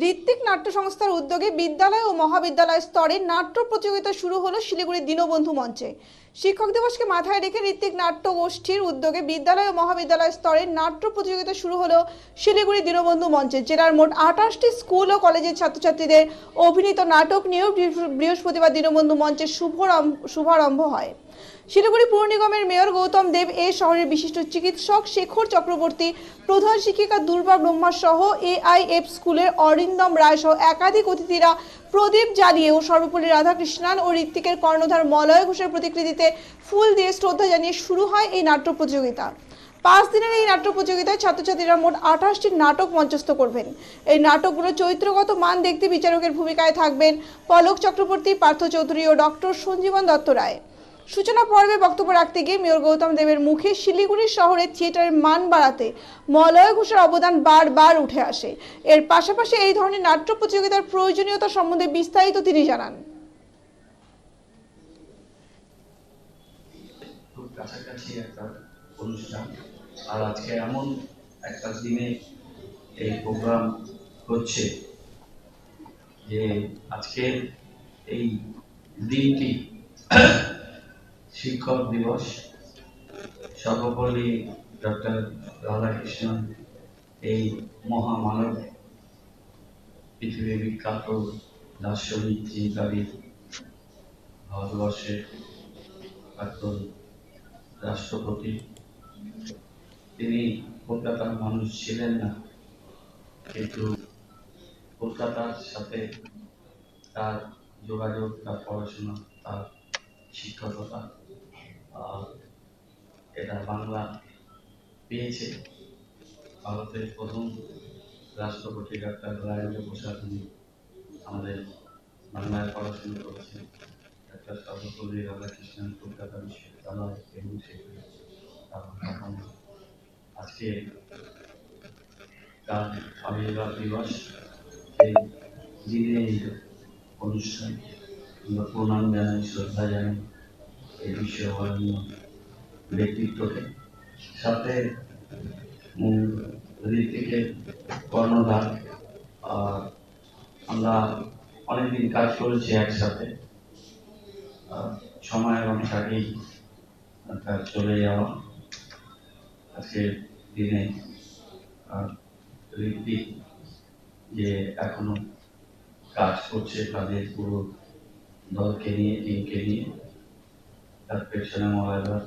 ঋত্বিক নাট্য সংস্থার উদ্যোগে বিদ্যালয় ও মহাবিদ্যালয় স্তরে নাট্য প্রতিযোগিতা শুরু হলো শিলিগুড়ি দীনবন্ধু মঞ্চে। শিক্ষক দিবসকে মাথায় রেখে ঋত্বিক নাট্য গোষ্ঠীর উদ্যোগে বিদ্যালয় ও মহাবিদ্যালয় স্তরে নাট্য প্রতিযোগিতা শুরু হলো শিলিগুড়ি দীনবন্ধু মঞ্চে, জেলার মোট আঠাশটি স্কুল ও কলেজের ছাত্রছাত্রীদের অভিনীত নাটক নিয়েও বৃহ- বৃহস্পতিবার দীনবন্ধু মঞ্চের শুভারম্ভ শুভারম্ভ হয়। শিলিগুড়ি পুর নিগমের মেয়র গৌতম দেব এ শহরের বিশিষ্ট চিকিৎসক শেখর চক্রবর্তী, প্রধান শিক্ষিকা দুর্বা ব্রহ্মা সহ এআইএফ স্কুলের অরিন্দম রায় সহ একাধিক অতিথিরা প্রদীপ জ্বালিয়ে ও সর্বোপরি রাধাকৃষ্ণান ও ঋত্বিকের কর্ণধার মলয় ঘোষের প্রতিকৃতিতে ফুল দিয়ে শ্রদ্ধা জানিয়ে শুরু হয় এই নাট্য প্রতিযোগিতা। পাঁচ দিনের এই নাট্য প্রতিযোগিতায় ছাত্রছাত্রীরা মোট আঠাশটি নাটক মঞ্চস্থ করবেন। এই নাটকগুলো চরিত্রগত মান দেখতে বিচারকের ভূমিকায় থাকবেন পলক চক্রবর্তী, পার্থ চৌধুরী ও ডক্টর সঞ্জীবন দত্ত রায়। সূচনা পর্বে বক্তব্য রাখতে গিয়ে মেয়র গৌতম দেবের মুখে শিলিগুড়ি শহরের থিয়েটারের মান বাড়াতে মলয় ঘোষের অবদান বারবার উঠে আসে। এর পাশাপাশি এই ধরনের নাট্য প্রতিযোগিতার প্রয়োজনীয়তা সম্বন্ধে বিস্তারিত তিনি জানান। আর আজকে এমন একটা দিনে এই প্রোগ্রাম হচ্ছে যে এই দিনটি শিক্ষক দিবস। সর্বোপরি ডক্টর রাধাকৃষ্ণন এই মহামানব পৃথিবী বিখ্যাত দার্শনিক, চিন্তাবিদ, ভারতবর্ষের প্রাক্তন রাষ্ট্রপতি। তিনি কলকাতার মানুষ ছিলেন না, কিন্তু কলকাতার সাথে তার যোগাযোগ, তার পড়াশোনা, তার শিক্ষকতা এটা বাংলা পেয়েছে। ভারতের প্রথম রাষ্ট্রপতি ডাক্তার রাজেন্দ্র প্রসাদ আমাদের বাংলায় পড়াশোনা করেছেন একটা সর্বপল্লী রাধাকৃষ্ণন কলকাতা বিশ্ববিদ্যালয় এবং সেখানে আজকে তার আবির্ভাব দিবস, এই অনুষ্ঠান আমরা প্রণাম জানাই, শ্রদ্ধা জানাই। এই বিশ্ববরণ্য ব্যক্তিত্বকে সাথে ঋত্বিকের কর্ণধার। আমরা অনেকদিন কাজ করেছি একসাথে। সময় অনেক আগেই তার চলে যাওয়া আজকের দিনে। আহ, ঋত্বিক যে এখনও কাজ করছে তাদের পুরো দলকে নিয়ে টিমকে নিয়ে। তার পেছনে মলাদার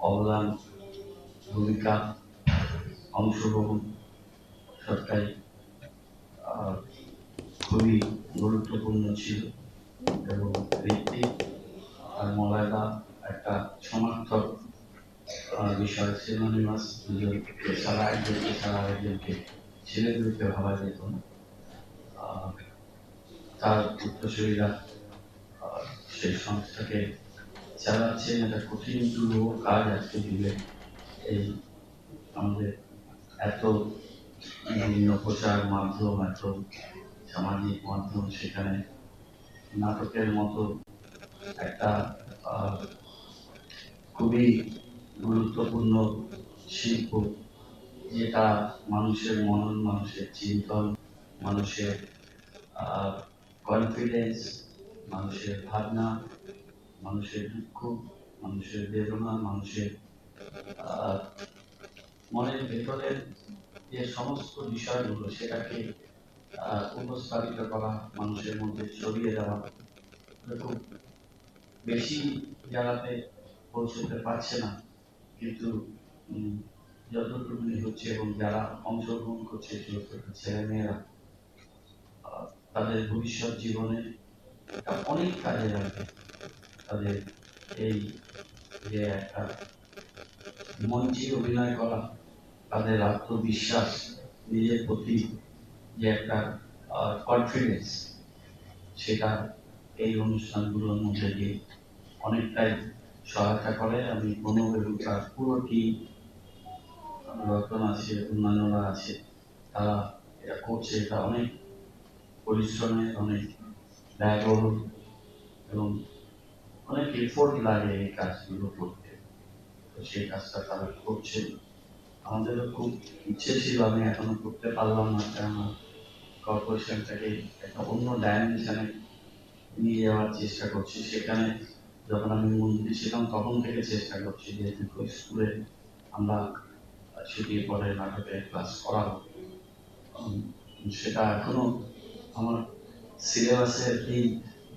অবদান, ভূমিকা, অংশগ্রহণ সবটাই খুবই গুরুত্বপূর্ণ ছিল এবং ঋত্বিক আর মলায়দা একটা সমার্থক বিষয় সিনোনিমাস দুজনকে সারা একজনকে সারা একজনকে ছেলে ছেলেগুলোকে ভাবা যেত তার উত্তরসূরীরা সেই সংস্থাকে চালাচ্ছেন একটা কঠিন দুর্লভ কাজ আজকে দিলে এই আমাদের এত বিভিন্ন প্রচার মাধ্যম, এত সামাজিক মাধ্যম সেখানে নাটকের মতো একটা খুবই গুরুত্বপূর্ণ শিল্প, যেটা মানুষের মনন, মানুষের চিন্তন, মানুষের কনফিডেন্স মানুষের ভাবনা মানুষের দুঃখ মানুষের বেদনা মানুষের মনের ভেতরের যে সমস্ত বিষয়গুলো সেটাকে উপস্থাপিত করা মানুষের মধ্যে ছড়িয়ে দেওয়া খুব বেশি জায়গাতে পৌঁছতে পারছে না। কিন্তু যতটুকুনি হচ্ছে এবং যারা অংশগ্রহণ করছে ছেলেমেয়েরা আহ, তাদের ভবিষ্যৎ জীবনে অনেক কাজে লাগবে। তাদের এই যে একটা মঞ্চে অভিনয় করা, তাদের আত্মবিশ্বাস, নিজের প্রতি যে একটা কনফিডেন্স সেটা এই অনুষ্ঠানগুলোর মধ্যে দিয়ে অনেকটাই সহায়তা করে। আমি প্রণব এবং তার পুরো টিম রতন আছে, অন্যান্যরা আছে, তারা এটা করছে। এটা অনেক পরিশ্রমে, অনেক ব্যয়বহুল এবং অনেক এফোর্ট লাগে এই কাজগুলো করতে। তো সেই কাজটা তারা করছে। আমাদেরও খুব ইচ্ছে ছিল, আমি এখনও করতে পারলাম না কেননা কর্পোরেশনটাকে একটা অন্য ডাইমেনশনে নিয়ে যাওয়ার চেষ্টা করছি। সেখানে যখন আমি মন্ত্রী ছিলাম, তখন থেকে চেষ্টা করছি যে স্কুলে আমরা ছুটির পরে নাটকের ক্লাস করাবো। সেটা এখনও আমার সিলেবাসের এই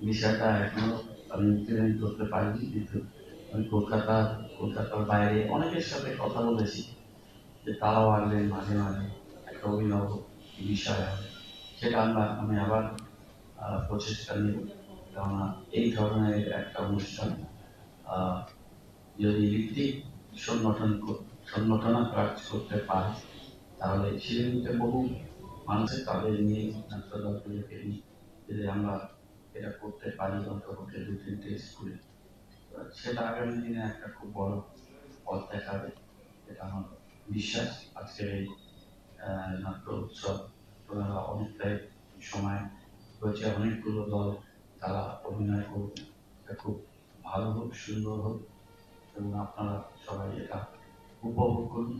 বিষয়টা এখনও আমি ইমপ্লিমেন্ট করতে পারিনি, কিন্তু আমি কলকাতা, কলকাতার বাইরে অনেকের সাথে কথা বলেছি যে তারাও আসবেন মাঝে মাঝে, একটা অভিনব বিষয় হবে সেটা আমরা আমি আবার প্রচেষ্টা নিব, কেননা এই ধরনের একটা অনুষ্ঠান যদি ঋত্বিক সংগঠন সংগঠনা কাজ করতে পারে, তাহলে শিলিগুড়িতে বহু মানুষের তাদের নিয়ে নাট্যদলগুলোকে যদি আমরা এটা করতে পারি অন্তপক্ষে দু, তিনটে স্কুলে সেটা আগামী দিনে একটা খুব বড় পথ দেখাবে এটা আমার বিশ্বাস। আজকের এই নাট্য উৎসব, ওনারা অনেকটাই সময় হয়েছে, অনেকগুলো দল তারা অভিনয় করবে। এটা খুব ভালো হোক, সুন্দর হোক, এবং আপনারা সবাই এটা উপভোগ করুন।